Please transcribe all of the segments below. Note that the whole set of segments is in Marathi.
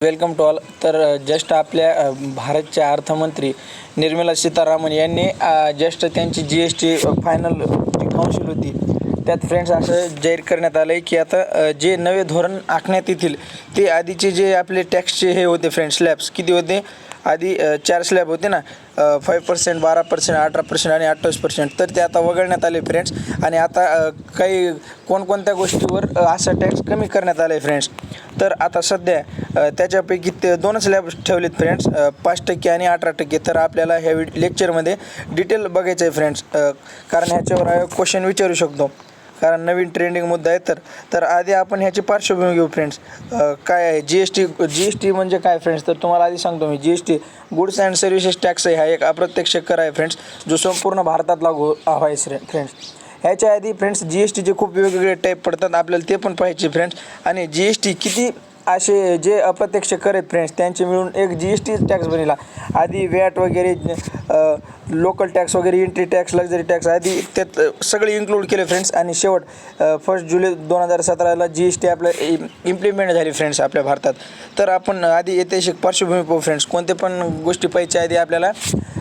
Welcome to all. तर जस्ट आपल्या भारतच्या अर्थमंत्री निर्मला सीतारामन यांनी जस्ट त्यांची G S T final G council होती त्यात फ्रेंड्स असं जाहीर करण्यात आलं आहे की आता जे नवे धोरण आखण्यात येतील ते आधीचे जे आपले टॅक्सचे हे होते फ्रेंड्स स्लॅब्स किती होते? आधी चार स्लॅब होते ना फाईव्ह पर्सेंट बारा पर्सेंट अठरा पर्सेंट आणि अठ्ठावीस पर्सेंट तर ते आता वगळण्यात आले फ्रेंड्स आणि आता काही कोणकोणत्या गोष्टीवर असा टॅक्स कमी करण्यात आला आहे फ्रेंड्स तर आता सध्या त्याच्यापैकी ते दोनच लॅब ठेवलेत फ्रेंड्स पाच टक्के आणि अठरा टक्के. तर आपल्याला ह्या लेक्चरमध्ये डिटेल बघायचं आहे फ्रेंड्स कारण ह्याच्यावर क्वेश्चन विचारू शकतो. कारण नवीन ट्रेंडिंग मुद्दा आहे. तर तर आधी आपण ह्याची पार्श्वभूमी घेऊ फ्रेंड्स काय आहे? G S T G S T म्हणजे काय फ्रेंड्स तर तुम्हाला आधी सांगतो मी. G S T goods and services tax आहे. हा एक अप्रत्यक्ष कर आहे फ्रेंड्स जो संपूर्ण भारतात लागू आहे फ्रेंड्स ह्याच्या आधी फ्रेंड्स जी एस टीचे खूप वेगवेगळे टाईप पडतात. आपल्याला ते पण पाहिजे फ्रेंड्स आणि जी एस टी किती असे जे अप्रत्यक्ष कर आहेत फ्रेंड्स त्यांचे मिळून एक जी एस टी टॅक्स बनिला. आधी वॅट वगैरे लोकल टॅक्स वगैरे एंट्री टॅक्स लक्झरी टॅक्स आधी त्यात सगळे इन्क्लूड केले फ्रेंड्स आणि शेवट फर्स्ट जुलै दोन हजार सतराला जी एस टी आपल्या इम्प्लिमेंट झाली फ्रेंड्स आपल्या भारतात. तर आपण आधी ऐतिहासिक पार्श्वभूमी पाहू फ्रेंड्स कोणते पण गोष्टी पाहिजे आधी आपल्याला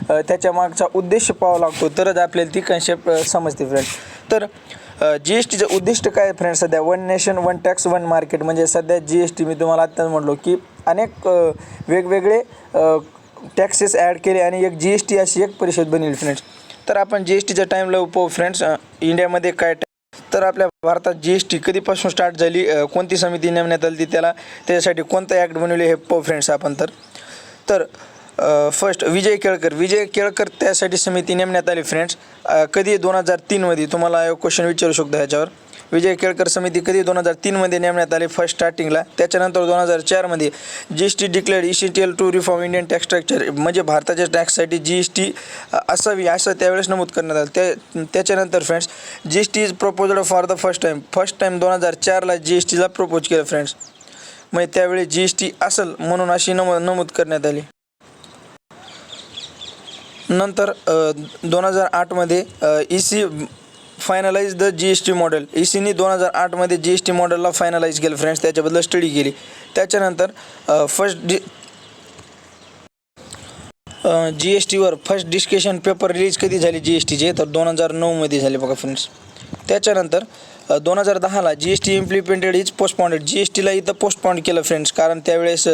त्याच्या मागचा उद्देश पाहावा लागतो. तरच आपल्याला ती कन्सेप्ट समजते फ्रेंड्स तर जी एस टीचं उद्दिष्ट काय फ्रेंड्स सध्या one nation one tax one market म्हणजे सध्या जी एस टी मी तुम्हाला आत्ताच म्हटलो की अनेक वेगवेगळे टॅक्सेस ॲड केले आणि एक जी एस टी अशी एक परिषद बनेल फ्रेंड्स तर आपण जी एस टीच्या टाईमला पाहू फ्रेंड्स इंडियामध्ये काय तर आपल्या भारतात जी एस टी कधीपासून स्टार्ट झाली? कोणती समिती नेमण्यात आली ती त्याला त्याच्यासाठी कोणतं ॲक्ट बनवले हे पाहू फ्रेंड्स आपण तर. तर फर्स्ट विजय केळकर. विजय केळकर त्यासाठी समिती नेमण्यात आली फ्रेंड्स कधी दोन हजार तीनमध्ये तुम्हाला क्वेश्चन विचारू शकतो ह्याच्यावर. विजय केळकर समिती कधी दोन हजार तीनमध्ये नेमण्यात आली फर्स्ट स्टार्टिंगला त्याच्यानंतर दोन हजार चारमध्ये G S T declared all to reform Indian tax structure म्हणजे भारताच्या टॅक्ससाठी जी एस टी असावी असं त्यावेळेस नमूद करण्यात आलं. त्या त्याच्यानंतर friends G S T is proposed for the first time first time दोन हजार चारला जी एस टीला प्रपोज केलं फ्रेंड्स म्हणजे त्यावेळी जी एस टी असेल म्हणून अशी नम नमूद करण्यात आली. नंतर दोन हजार आठमध्ये E C finalise the G S T model E सीने दोन हजार आठमध्ये जी एस टी मॉडेलला फायनलाइज केलं फ्रेंड्स त्याच्याबद्दल स्टडी केली. त्याच्यानंतर फर्स्ट डि जी एस टीवर फर्स्ट डिस्कशन पेपर रिलीज कधी झाली जी एस टीचे तर दोन हजार नऊमध्ये झाले बघा फ्रेंड्स त्याच्यानंतर दोन हजार दहाला G S T implemented is postponed G S टीला इथं पोस्टपॉन्ड केलं फ्रेंड्स कारण त्यावेळेस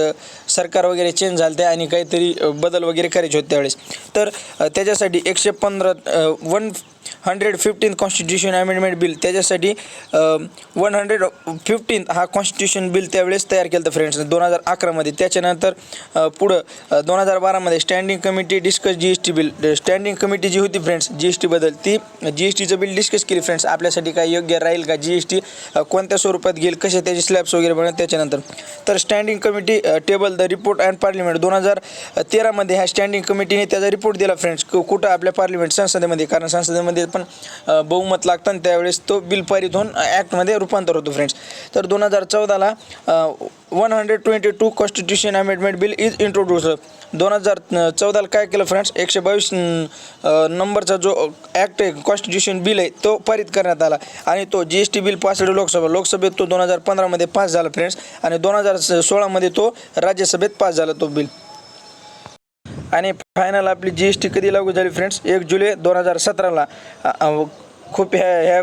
सरकार वगैरे चेंज झालं ते आणि काहीतरी बदल वगैरे करायचे होते त्यावेळेस. तर त्याच्यासाठी एकशे पंधरा one hundred fifteen constitution amendment bill त्याच्यासाठी वन हंड्रेड फिफ्टीन हा कॉन्स्टिट्यूशन बिल त्यावेळेस तयार केलं होतं फ्रेंड्स दोन हजार अकरामध्ये. त्याच्यानंतर पुढं दोन हजार बारामध्ये standing committee discuss G S T bill standing committee जी होती फ्रेंड्स जी एस टीबद्दल ती जी एस टीचं बिल डिस्कस केली फ्रेंड्स आपल्यासाठी काय योग्य राहील का? जी एस टी कोणत्या स्वरूपात घेईल? कसे त्याचे स्लॅब्स वगैरे बनवत त्याच्यानंतर. तर standing committee table the report and parliament दोन हजार तेरामध्ये ह्या स्टँडिंग कमिटीने त्याचा रिपोर्ट दिला फ्रेंड्स कुठं? आपल्या पार्लिमेंट संसदेमध्ये. कारण संसदेमध्ये पण बहुमत लागतं आणि त्यावेळेस तो बिल पारित होऊन ॲक्टमध्ये रूपांतर होतो फ्रेंड्स तर दोन हजार चौदाला one hundred twenty two constitution amendment bill is introduce दोन हजार चौदाला काय केलं फ्रेंड्स एकशे बावीस नंबरचा जो ॲक्ट आहे कॉन्स्टिट्यूशन बिल आहे तो पारित करण्यात आला. आणि तो G S T bill pass Lok Sabha. लोकसभेत तो दोन हजार पंधरामध्ये पास झाला फ्रेंड्स आणि दोन हजार सोळामध्ये तो राज्यसभेत पास झाला तो बिल आणि फायनल आपली जी एस टी कधी लागू झाली फ्रेंड्स एक जुलै दोन हजार सतराला. खूप ह्या ह्या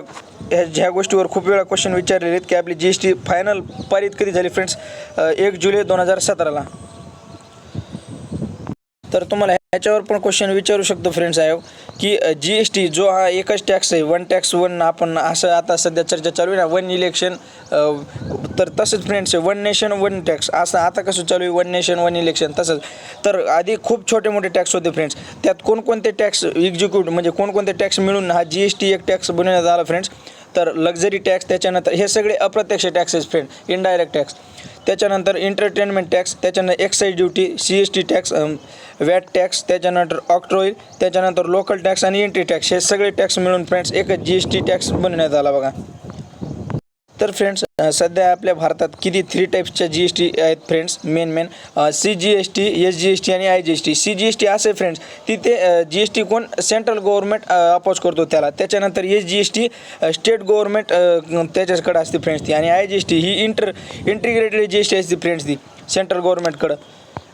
ह्या ह्या गोष्टीवर खूप वेळा क्वेश्चन विचारलेले आहेत की आपली जी एस टी फायनल पारित कधी झाली फ्रेंड्स एक जुलै दोन हजार सतराला. तर तुम्हाला याच्यावर पण क्वेश्चन विचारू शकतो फ्रेंड्स आहे की जी एस टी जो हा एकच टॅक्स आहे वन टॅक्स वन आपण असं आता सध्या चर्चा चालू आहे ना वन इलेक्शन तर तसंच फ्रेंड्स आहे वन नेशन वन टॅक्स असं आता कसं चालू आहे वन नेशन वन इलेक्शन तसंच. तर आधी खूप छोटे मोठे टॅक्स होते फ्रेंड्स त्यात कोणकोणते टॅक्स एक्झिक्यूट म्हणजे कोणकोणते टॅक्स मिळून हा जी एस टी एक टॅक्स बनवण्यात आला फ्रेंड्स तर लक्झरी टॅक्स त्याच्यानंतर हे सगळे अप्रत्यक्ष टॅक्सेस फ्रेंड इनडायरेक्ट टॅक्स त्याच्यानंतर एंटरटेनमेंट टॅक्स त्याच्यानंतर excise duty C S T tax VAT tax त्याच्यानंतर ऑक्ट्रोईल त्याच्यानंतर लोकल टॅक्स आणि एंट्री टॅक्स हे सगळे टॅक्स मिळून फ्रेंड्स एकच जी एस टी टॅक्स बनवण्यात आला बघा. तर फ्रेंड्स सध्या आपल्या भारतात किती थ्री टाईप्सच्या जी एस टी आहेत friends main main C G S T S G S T आणि I G S T C G S T असे फ्रेंड्स तिथे जी एस टी कोण सेंट्रल गव्हर्नमेंट अपोज करतो त्याला त्याच्यानंतर S G S T state government त्याच्याकडे असते फ्रेंड्स ती आणि I G S T he inter integrated G S T असते फ्रेंड्स ती सेंट्रल गव्हर्नमेंटकडं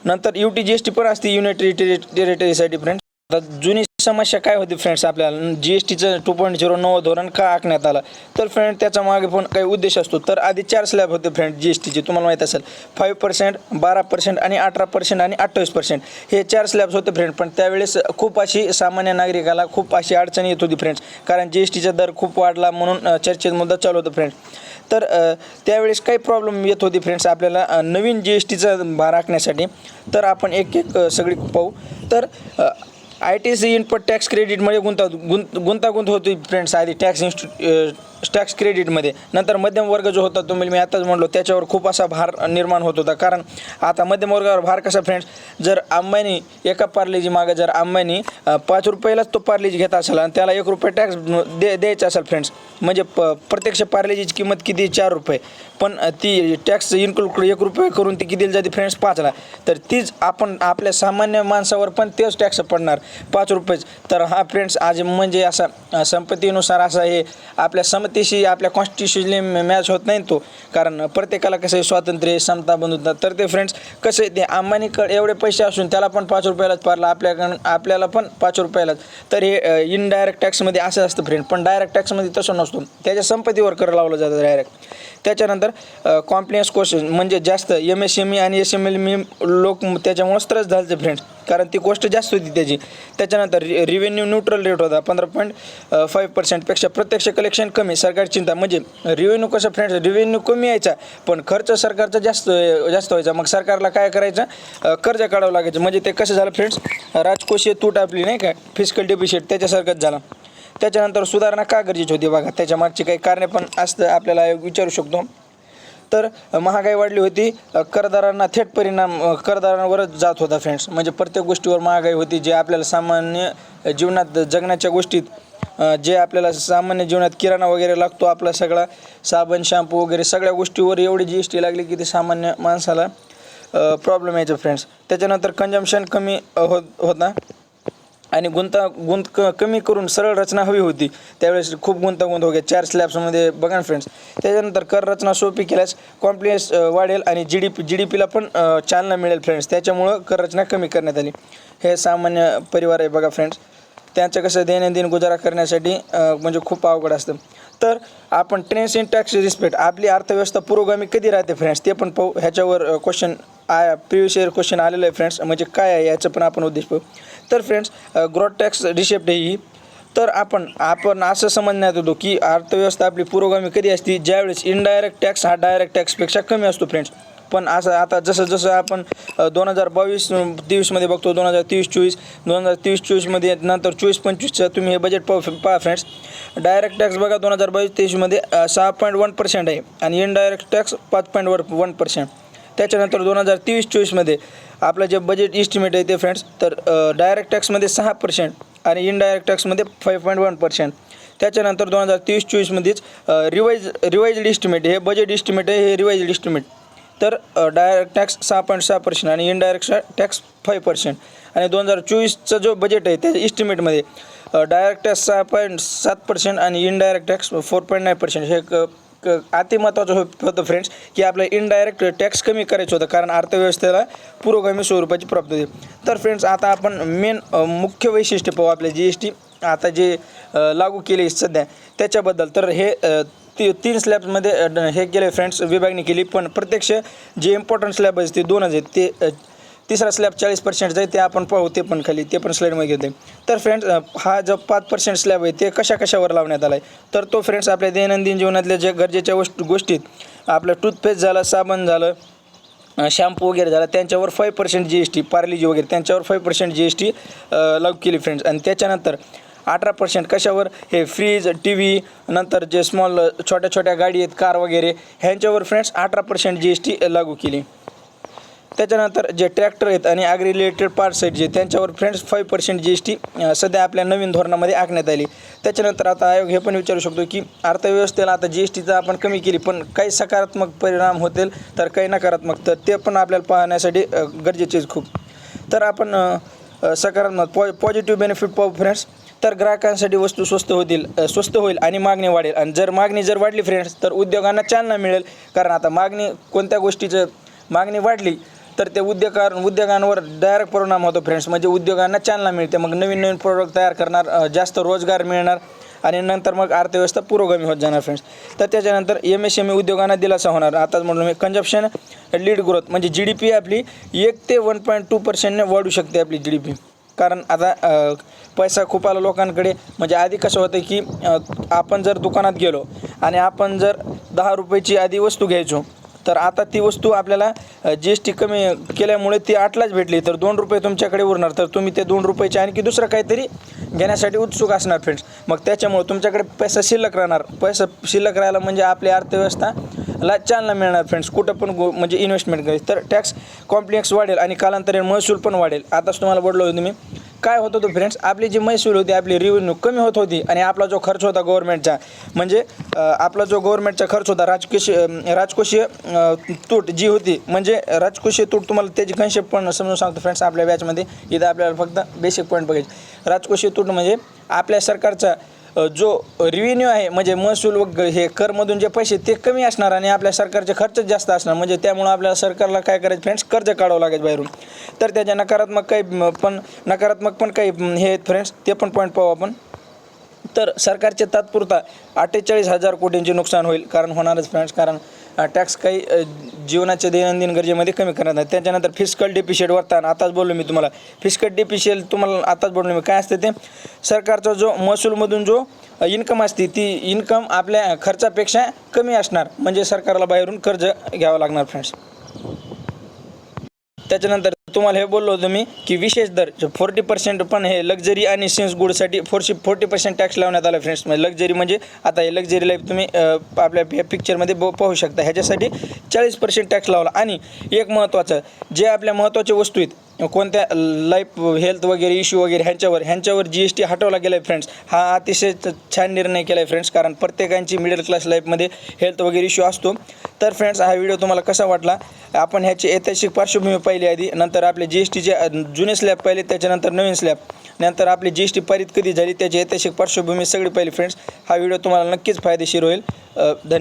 नंतर U T G S T पण असते युनायटेड टेरिटरीसाठी फ्रेंड्स आता जुनी समस्या काय होती फ्रेंड्स आपल्याला? जी एस टीचं टू पॉईंट झिरो नवं धोरण का आखण्यात आलं? तर फ्रेंड त्याच्यामागे पण काही उद्देश असतो. तर आधी चार स्लॅब होते फ्रेंड जी एस टीचे तुम्हाला माहीत असेल फाईव्ह पर्सेंट बारा पर्सेंट आणि अठरा पर्सेंट आणि अठ्ठावीस पर्सेंट हे चार स्लॅब्स होते फ्रेंड पण त्यावेळेस खूप अशी सामान्य नागरिकाला खूप अशी अडचण येत होती फ्रेंड्स कारण जी एस टीचा दर खूप वाढला म्हणून चर्चेत मुद्दा चालू होतं फ्रेंड्स तर त्यावेळेस काही प्रॉब्लेम येत होती फ्रेंड्स आपल्याला नवीन जी एस टीचा भार आखण्यासाठी. तर आपण एक एक सगळी पाहू. तर I T C input tax क्रेडिटमध्ये गुंता गुंत गुंतागुंत होती फ्रेंड्स आधी टॅक्स इन्स्टि टॅक्स क्रेडिटमध्ये नंतर मध्यम वर्ग जो होता तुम्ही मी आताच म्हणलो त्याच्यावर खूप असा भार निर्माण होत होता. कारण आता मध्यम वर्गावर भार कसा फ्रेंड्स जर अंबानी एका पार्लेजी मागे जर अंबानी पाच रुपयालाच तो पार्लेजी घेत असेल आणि त्याला एक रुपये टॅक्स दे द्यायचा असेल फ्रेंड्स म्हणजे प प्रत्यक्ष पार्लेजीची किंमत किती? चार रुपये. पण ती टॅक्स इन्क्लूड एक रुपये करून ती किती जाते फ्रेंड्स पाचला तर तीच आपण आपल्या सामान्य माणसावर पण तेच टॅक्स पडणार. पाच रुपयेच. तर हा फ्रेंड्स आज म्हणजे असा संपत्तीनुसार असा हे आपल्या समतेशी आपल्या कॉन्स्टिट्युशनली मॅच होत नाही तो. कारण प्रत्येकाला कसं आहे स्वातंत्र्य समता बंधुता तर ते फ्रेंड्स कसं आहे ते अंबानीकडे एवढे पैसे असून त्याला पण पाच रुपयालाच पारला आपल्याकडं आपल्याला पण पाच रुपयालाच. तर हे इनडायरेक्ट टॅक्समध्ये असं असतं फ्रेंड पण डायरेक्ट टॅक्समध्ये तसं नसतो. त्याच्या संपत्तीवर कर लावलं जातं डायरेक्ट त्याच्यानंतर कॉम्प्लियन्स क्वेश्चन म्हणजे जास्त एम एस एम ई आणि एस एम एल मी लोक त्याच्यामुळेच त्रास झाले फ्रेंड्स कारण ती गोष्ट जास्त होती त्याची. त्याच्यानंतर रि रिव्हेन्यू न्यूट्रल रेट होता पंधरा पॉईंट फाईव्ह पर्सेंटपेक्षा प्रत्यक्ष कलेक्शन कमी सरकार चिंता. म्हणजे रिव्हेन्यू कसं फ्रेंड्स रिव्हेन्यू कमी यायचा पण खर्च सरकारचा जास्त जास्त व्हायचा. मग सरकारला काय करायचं? कर्ज काढावं लागायचं. म्हणजे ते कसं झालं फ्रेंड्स राजकोषीय तूट आपली नाही का फिजिकल डेफिशिट त्याच्यासारखंच झालं. त्याच्यानंतर सुधारणा का गरजेची होती बघा त्याच्या मागची काही कारणे पण असतं आपल्याला विचारू शकतो. तर महागाई वाढली होती करदारांना थेट परिणाम करदारांवरच जात होता फ्रेंड्स म्हणजे प्रत्येक गोष्टीवर महागाई होती जे आपल्याला सामान्य जीवनात जगण्याच्या गोष्टीत जे आपल्याला सामान्य जीवनात किराणा वगैरे लागतो आपला सगळा साबण शॅम्पू वगैरे सगळ्या गोष्टीवर एवढी जी एस टी लागली की ते सामान्य माणसाला प्रॉब्लेम यायचा फ्रेंड्स त्याच्यानंतर कंजम्शन कमी होत होता. आणि गुंता गुंत क कमी करून सरळ रचना हवी होती. त्यावेळेस खूप गुंतागुंत हो गया. चार स्लॅब्समध्ये बघा ना फ्रेंड्स त्याच्यानंतर कर रचना सोपी केल्यास कॉम्प्लियन्स वाढेल आणि G D P G D पीला पण चालना मिळेल फ्रेंड्स त्याच्यामुळं कर रचना कमी करण्यात आली. हे सामान्य परिवार आहे बघा फ्रेंड्स त्यांचं कसं दैनंदिन गुजारा करण्यासाठी म्हणजे खूप अवघड असतं. तर आपण ट्रेन्स इन टॅक्स रिस्पेक्ट आपली अर्थव्यवस्था पुरोगामी कधी राहते फ्रेंड्स ते पण पाहू. ह्याच्यावर question I previous year question आलेलं आहे फ्रेंड्स म्हणजे काय आहे याचं पण आपण उद्देश पाहू. तर फ्रेंड्स ग्रॉथ टॅक्स रिसेप्ट ही. तर आपण आपण असं समजण्यात येतो की अर्थव्यवस्था आपली पुरोगामी कधी असते? ज्यावेळेस इनडायरेक्ट टॅक्स हा डायरेक्ट टॅक्सपेक्षा कमी असतो फ्रेंड्स पण असं आता जसं जसं आपण दोन हजार बावीस तेवीसमध्ये बघतो दोन हजार तेवीस चोवीस दोन हजार तेवीस चोवीसमध्ये नंतर चोवीस पंचवीसचं तुम्ही हे बजेट पाहू पहा फ्रेंड्स डायरेक्ट टॅक्स बघा दोन हजार बावीस तेवीसमध्ये सहा पॉईंट वन पर्सेंट आहे आणि इनडायरेक्ट टॅक्स पाच पॉईंट वर वन पर्सेंट त्याच्यानंतर दोन हजार तेवीस चोवीसमध्ये आपलं जे बजेट इस्टिमेट आहे ते फ्रेंड्स तर डायरेक्ट टॅक्समध्ये सहा पर्सेंट आणि इनडायरेक्ट टॅक्समध्ये फाईव्ह पॉईंट वन पर्सेंट त्याच्यानंतर दोन हजार तेवीस चोवीसमध्येच रिवाईज रिवाईज इस्टिमेट हे बजेट इस्टिमेट आहे हे रिवाईज इस्टिमेट तर डायरेक्ट टॅक्स सहा पॉईंट सहा पर्सेंट आणि इनडायरेक्ट टॅक्स फाईव्ह पर्सेंट आणि दोन हजार चोवीसचा जो बजेट आहे त्या इस्टिमेटमध्ये डायरेक्ट टॅक्स सहा पॉईंट सात पर्सेंट आणि indirect tax four point nine percent हे क क अति महत्त्वाचं होतं फ्रेंड्स की आपलं इनडायरेक्ट टॅक्स कमी करायचं होतं कारण अर्थव्यवस्थेला पुरोगामी स्वरूपाची प्राप्ती होती. तर फ्रेंड्स आता आपण मेन मुख्य वैशिष्ट्य पाहू आपल्या जी एस टी आता जे लागू केले सध्या त्याच्याबद्दल. तर हे ती तीन स्लॅबमध्ये ड- हे केले फ्रेंड्स विभागणी केली पण प्रत्यक्ष जे इम्पॉर्टंट स्लॅब आहेत ते दोनच आहेत. ते तिसरा स्लॅब चाळीस पर्सेंट जाईल ते आपण पाहू ते पण खाली ते पण स्लाईडमध्ये घेते तर फ्रेंड्स हा जो पाच पर्सेंट स्लॅब आहे ते कशा कशावर लावण्यात आला आहे तर तो फ्रेंड्स आपल्या दैनंदिन जीवनातल्या ज्या गरजेच्या वस्तू गोष्टीत आपलं टूथपेस्ट झालं साबण झालं शॅम्पू वगैरे झाला त्यांच्यावर five percent G S T Parle G वगैरे त्यांच्यावर five percent G S T लागू केली फ्रेंड्स आणि त्याच्यानंतर अठरा पर्सेंट कशावर? हे फ्रीज टी व्ही नंतर जे स्मॉल छोट्या छोट्या गाडी आहेत कार वगैरे ह्यांच्यावर फ्रेंड्स अठरा पर्सेंट जी एस टी लागू केली. त्याच्यानंतर जे ट्रॅक्टर आहेत आणि ॲग्री रिलेटेड पार्ट्स आहेत जे त्यांच्यावर friends five percent G S T सध्या आपल्या नवीन धोरणामध्ये आखण्यात आली. त्याच्यानंतर आता आयोग हे पण विचारू शकतो की अर्थव्यवस्थेला आता जी एस टीचा आपण कमी केली पण काही सकारात्मक परिणाम होतील तर काही नकारात्मक तर ते पण आपल्याला पाहण्यासाठी गरजेचे खूप. तर आपण सकारात्मक पॉ पॉझिटिव्ह बेनिफिट पाहू फ्रेंड्स तर ग्राहकांसाठी वस्तू स्वस्त होतील स्वस्त होईल आणि मागणी वाढेल. आणि जर मागणी जर वाढली फ्रेंड्स तर उद्योगांना चालना मिळेल. कारण आता मागणी कोणत्या गोष्टीचं मागणी वाढली तर ते उद्योगा उद्योगांवर डायरेक्ट परिणाम होतो फ्रेंड्स म्हणजे उद्योगांना चालना मिळते. मग नवीन नवीन प्रोडक्ट तयार करणार जास्त रोजगार मिळणार आणि नंतर मग अर्थव्यवस्था पुरोगामी होत जाणार फ्रेंड्स तर त्याच्यानंतर एम एस एम ई उद्योगांना दिलासा होणार. आताच म्हणलो मी कंजप्शन लीड ग्रोथ म्हणजे जी डी पी आपली एक ते वन पॉईंट टू पर्सेंटने वाढू शकते आपली जी डी पी कारण आता पैसा खूप आला लोकांकडे. म्हणजे आधी कसं होतं की आपण जर दुकानात गेलो आणि आपण जर दहा रुपयाची आधी वस्तू घ्यायचो तर आता ती वस्तू आपल्याला जी एस टी कमी केल्यामुळे ती आठलाच भेटली. तर दोन रुपये तुमच्याकडे उरणार. तर तुम्ही ते दोन रुपयाचे आणखी दुसरं काहीतरी घेण्यासाठी उत्सुक असणार फ्रेंड्स मग त्याच्यामुळे तुमच्याकडे पैसा शिल्लक राहणार. पैसा शिल्लक राहिला म्हणजे आपली अर्थव्यवस्था ला चालना मिळणार फ्रेंड्स कुठं पण गो म्हणजे इन्व्हेस्टमेंट करायची तर टॅक्स कॉम्प्लेक्स वाढेल आणि कालांतराने महसूल पण वाढेल. आताच तुम्हाला बोललो होतो मी. काय होत होतं फ्रेंड्स आपली जी महसूल होती आपली रिव्हेन्यू कमी होत होती आणि आपला जो खर्च होता गव्हर्नमेंटचा म्हणजे आपला जो गव्हर्नमेंटचा खर्च होता राजकोषीय राजकोषीय तूट जी होती म्हणजे राजकोषीय तूट तुम्हाला त्याची कन्सेप्ट पण समजून सांगतो फ्रेंड्स आपल्या बॅचमध्ये इथं आपल्याला फक्त बेसिक पॉईंट बघायचे. राजकोषीय तूट म्हणजे आपल्या सरकारचा जो रिव्हेन्यू आहे म्हणजे महसूल व हे करमधून जे पैसे ते कमी असणार आणि आपल्या सरकारचे खर्च जास्त असणार. म्हणजे त्यामुळं आपल्याला सरकारला काय करायचं फ्रेंड्स कर्ज काढावं लागेल बाहेरून. तर त्याच्या नकारात्मक काही पण नकारात्मक पण काही हे आहेत फ्रेंड्स ते पण पॉईंट पाहू आपण. तर सरकारचे तात्पुरता अठ्ठेचाळीस हजार कोटींचे नुकसान होईल कारण होणारच फ्रेंड्स कारण टॅक्स काही जीवनाच्या दैनंदिन गरजेमध्ये कमी करण्यात नाही. त्याच्यानंतर फिस्कल डिपिशिएट वर्तान आताच बोललो मी तुम्हाला. फिस्कल डिपिशिएट तुम्हाला आताच बोललो मी. काय असते ते? सरकारचा जो महसूलमधून जो इन्कम असते ती इन्कम आपल्या खर्चापेक्षा कमी असणार. म्हणजे सरकारला बाहेरून कर्ज घ्यावं लागणार फ्रेंड्स त्याच्यानंतर तुम्हाला हे बोललो होतो मी की विशेष दर फोर्टी पर्सेंट पण हे लक्झरी आणि सिन्स गुडसाठी फोरशी फोर्टी पर्सेंट टॅक्स लावण्यात आला फ्रेंड्स म्हणजे लक्झरी म्हणजे आता हे लक्झरी लाईफ तुम्ही आपल्या या पिक्चरमध्ये ब पाहू शकता. ह्याच्यासाठी चाळीस पर्सेंट टॅक्स लावला. आणि एक महत्त्वाचं जे आपल्या महत्त्वाच्या वस्तू आहेत कोणत्या लाईफ हेल्थ वगैरे इश्यू वगैरे ह्यांच्यावर ह्यांच्यावर जी एस टी हटवला गेला आहे फ्रेंड्स हा अतिशय छान निर्णय केला आहे फ्रेंड्स कारण प्रत्येकांची मिडल क्लास लाईफमध्ये हेल्थ वगैरे इश्यू असतो. तर फ्रेंड्स हा व्हिडिओ तुम्हाला कसा वाटला? आपण ह्याची ऐतिहासिक पार्श्वभूमी पाहिली आधी नंतर आपले जी एस टीचे जुने स्लॅब पाहिले त्याच्यानंतर नवीन स्लॅब नंतर आपली जी एस टी पारित कधी झाली त्याची ऐतिहासिक पार्श्वभूमी सगळी पाहिली फ्रेंड्स हा व्हिडिओ तुम्हाला नक्कीच फायदेशीर होईल. धन्यवाद